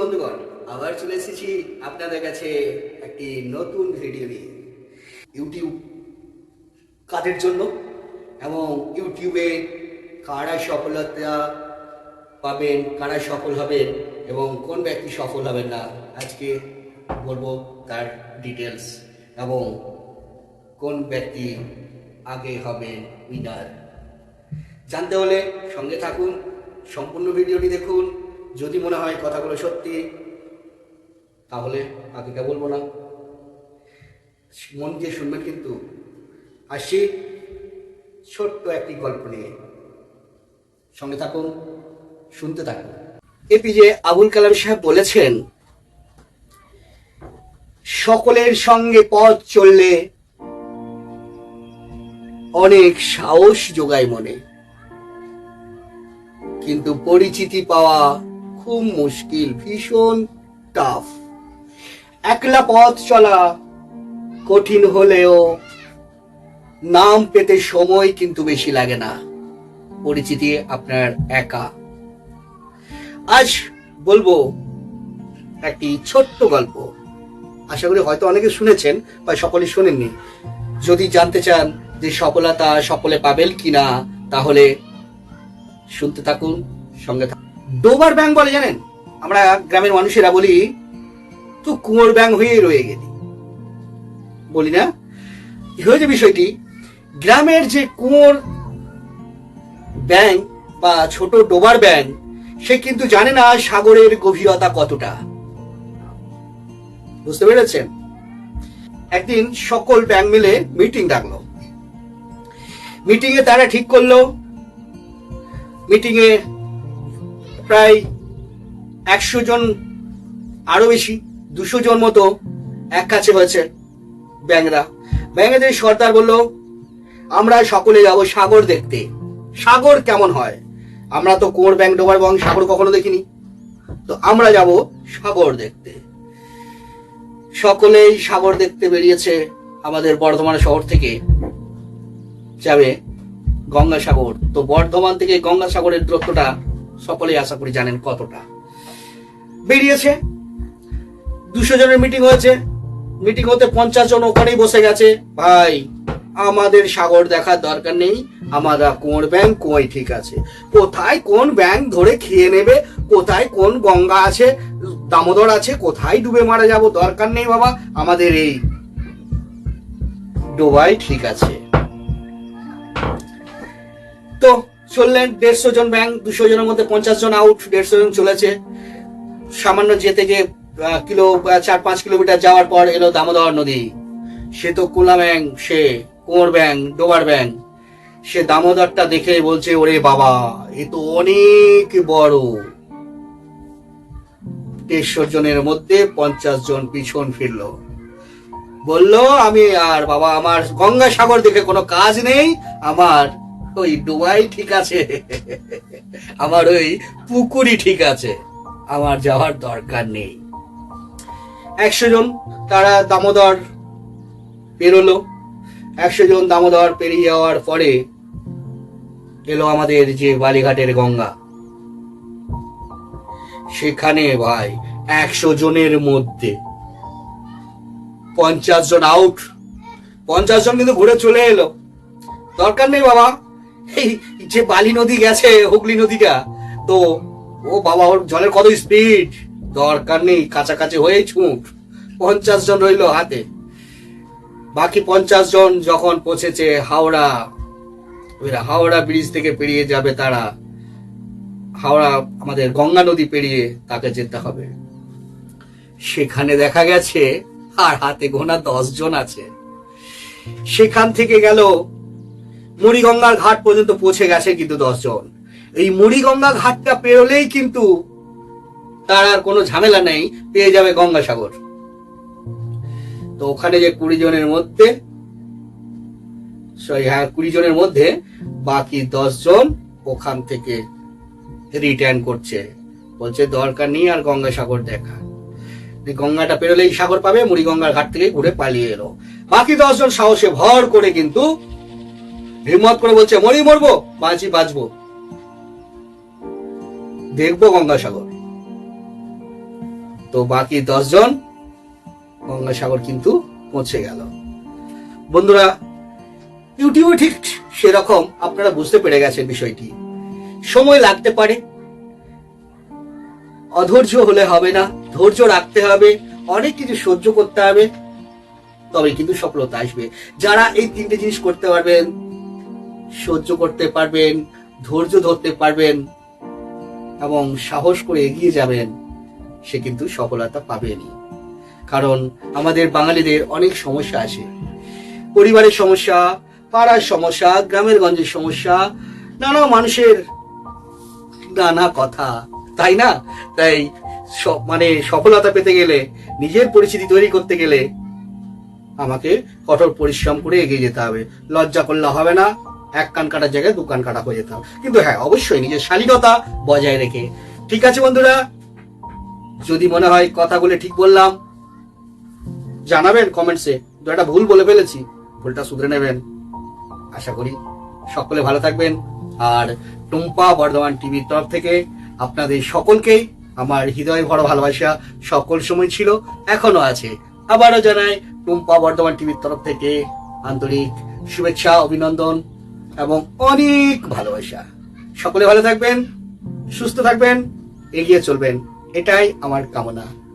বন্ধুগণ, আবার চলে এসেছি আপনাদের কাছে একটি নতুন ভিডিও নিয়ে। ইউটিউব কাদের জন্য এবং ইউটিউবে কারা সফলতা পাবেন, কারা সফল হবেন এবং কোন ব্যক্তি সফল হবেন না, আজকে বলব তার ডিটেলস এবং কোন ব্যক্তি আগে হবেন উইনার জানতে হলে সঙ্গে থাকুন, সম্পূর্ণ ভিডিওটি দেখুন। যদি মনে হয় কথাগুলো সত্যি, তাহলে বাকিটা বলব না? মন দিয়ে শুনবেন কিন্তু। আসি ছোট্ট একটি গল্প নিয়ে। সঙ্গে থাকুন, শুনতে থাকুন। এপিজে আবুল কালাম সাহেব বলেছেন, সকলের সঙ্গে পথ চললে অনেক সাহস যোগায় মনে। কিন্তু পরিচিতি পাওয়া খুব মুশকিল, ভীষণ টাফ একলা পথ চলা কঠিন হলেও নাম পেতে সময় কিন্তু বেশি লাগে না। পরিচিতি আপনার একা। আজ বলব একটি ছোট্ট গল্প। আশা করি হয়তো অনেকে শুনেছেন বা সকলে শোনেননি। যদি জানতে চান যে সফলতা সকলে পাবেন কিনা, তাহলে শুনতে থাকুন, সঙ্গে থাকুন। ডোবার ব্যাং বলে জানেন? আমরা গ্রামের মানুষেরা বলি, তো কুয়োর ব্যাং হয়ে রয়ে গেলি। বলি না? হয়েছে বিষয়টি। গ্রামের যে কুয়োর ব্যাং বা ছোট ডোবার ব্যাং সে কিন্তু জানে না সাগরের গভীরতা কতটা। বুঝতে পেরেছেন? একদিন সকল ব্যাং মিলে মিটিং ডাকলো। মিটিং এ তারা ঠিক করল। মিটিং এ প্রায় একশো জন, আরও বেশি, দুশো জন মতো এক কাছে হয়েছে ব্যাংরা। ব্যাংরাদের সর্দার বলল, আমরা সকলে যাব সাগর দেখতে। সাগর কেমন হয়? আমরা তো কোর ব্যাংক ডোবার বং, সাগর কখনো দেখিনি। তো আমরা যাব সাগর দেখতে। সকলেই সাগর দেখতে বেরিয়েছে আমাদের বর্ধমান শহর থেকে, যাবে গঙ্গাসাগর। তো বর্ধমান থেকে গঙ্গাসাগরের দূরত্বটা সকলেই আশা করি জানেন কতটা। বেরিয়েছে। দুশো জনের মিটিং হয়েছে। মিটিং হতে পঞ্চাশ জন ওখানেই বসে গেছে। ভাই, আমাদের সাগর দেখার দরকার নেই। আমরা কোন ব্যাংক কই ঠিক আছে? কোথায় কোন ব্যাংক ধরে খেয়ে নেবে? কোথায় কোন গঙ্গা আছে? দামোদর আছে? কোথায় ডুবে মারা যাব? দরকার নেই বাবা। আমাদের এই ডোবাই ঠিক আছে। চললেন দেড়শো জন ব্যাংক, দুশো জনের মধ্যে পঞ্চাশ জন আউট, দেড়শো জন চলেছে। সামান্য যেতে গিয়ে কিলো চার পাঁচ কিলোমিটার যাওয়ার পর এলো দামোদর নদী। সে তো কোলা ব্যাং সে কোমর ব্যাং ডোবার ব্যাং সে দামোদরটা দেখে বলছে, ওরে বাবা, এ তো অনেক বড়। দেড়শো জনের মধ্যে পঞ্চাশ জন পিছন ফিরল। বলল, আমি আর বাবা, আমার গঙ্গাসাগর দেখে কোনো কাজ নেই, আমার ওই ডুবাই ঠিক আছে। আমার ওই পুকুরি ঠিক আছে। আমার যাওয়ার দরকার নেই। একশো জন তারা দামোদর পেরোলো। একশো জন দামোদর পেরিয়ে যাওয়ার পরে এলো আমাদের যে বালিঘাটের গঙ্গা। সেখানে ভাই একশো জনের মধ্যে। পঞ্চাশ জন আউট পঞ্চাশ জন কিন্তু ঘুরে চলে এলো। দরকার নেই বাবা। এই যে বালি নদী গেছে, হুগলি নদীটা, তো ও বাবা, ওর জলের কত স্পিড দরকার নেই, কাছাকাছি হয়ে ছুট। পঞ্চাশ জন রইল হাতে। বাকি পঞ্চাশ জন যখন পৌঁছেছে হাওড়া হাওড়া ব্রিজ থেকে পেরিয়ে যাবে তারা। হাওড়া, আমাদের গঙ্গা নদী পেরিয়ে তাকে যেতে হবে। সেখানে দেখা গেছে, আর হাতে গোনা দশ জন আছে। সেখান থেকে গেল মুড়িগঙ্গার ঘাট পর্যন্ত পৌঁছে গেছে কিন্তু দশ জন এই মুড়িগঙ্গা ঘাটটা পেরোলেই কিন্তু তার আর কোনো ঝামেলা নেই, পেয়ে যাবে গঙ্গাসাগর। তো ওখানে যে কুড়ি জনের মধ্যে, সরি হ্যাঁ কুড়ি জনের মধ্যে বাকি জন ওখান থেকে রিটার্ন করছে। বলছে, দরকার নেই আর গঙ্গাসাগর দেখা। গঙ্গাটা পেরোলেই সাগর পাবে মুড়িগঙ্গার ঘাট থেকে ঘুরে পালিয়ে এলো। বাকি দশজন সাহসে ভর করে কিন্তু হিম্মত করে বলছে, মরি মরবো, বাঁচি বাঁচবো। দেখব গঙ্গাসাগর। তো বাকি দশজন গঙ্গাসাগর কিন্তু পৌঁছে গেল। বন্ধুরা, ইউটিউবে ঠিক সেরকম আপনারা বুঝতে পেরে গেছেন বিষয়টি। সময় লাগতে পারে। অধৈর্য হলে হবে না, ধৈর্য রাখতে হবে, অনেক কিছু সহ্য করতে হবে তবে কিন্তু সফলতা আসবে। যারা এই তিনটে জিনিস করতে পারবেন সহ্য করতে পারবেন, ধৈর্য ধরতে পারবেন এবং সাহস করে এগিয়ে যাবেন, সে কিন্তু সফলতা পাবেনি কারণ আমাদের বাঙালিদের অনেক সমস্যা আছে। পরিবারের সমস্যা, পাড়ার সমস্যা, গ্রামের গঞ্জের সমস্যা, নানা মানুষের নানা কথা, তাই না? তাই মানে সফলতা পেতে গেলে, নিজের পরিচিতি তৈরি করতে গেলে আমাকে কঠোর পরিশ্রম করে এগিয়ে যেতে হবে। লজ্জা করলে হবে না। এক কান কাটার জায়গায় দু কান কাটা হয়ে যেতে হবে কিন্তু হ্যাঁ অবশ্যই নিজের শালীনতা বজায় রেখে। ঠিক আছে বন্ধুরা? যদি মনে হয় কথাগুলো ঠিক বললাম, জানাবেন কমেন্টসে দু একটা ভুল বলে ফেলেছি, ভুলটা শুধরে নেবেন। আশা করি সকলে ভালো থাকবেন। আর টুম্পা বর্ধমান টিভির তরফ থেকে আপনাদের সকলকেই আমার হৃদয় ভরা ভালোবাসা সকল সময় ছিল, এখনও আছে। আবারও জানাই, টুম্পা বর্ধমান টিভির তরফ থেকে আন্তরিক শুভেচ্ছা, অভিনন্দন। এবং অনেক ভালোবাসা। সকলে ভালো থাকবেন সুস্থ থাকবেন এগিয়ে চলবেন। এটাই আমার কামনা।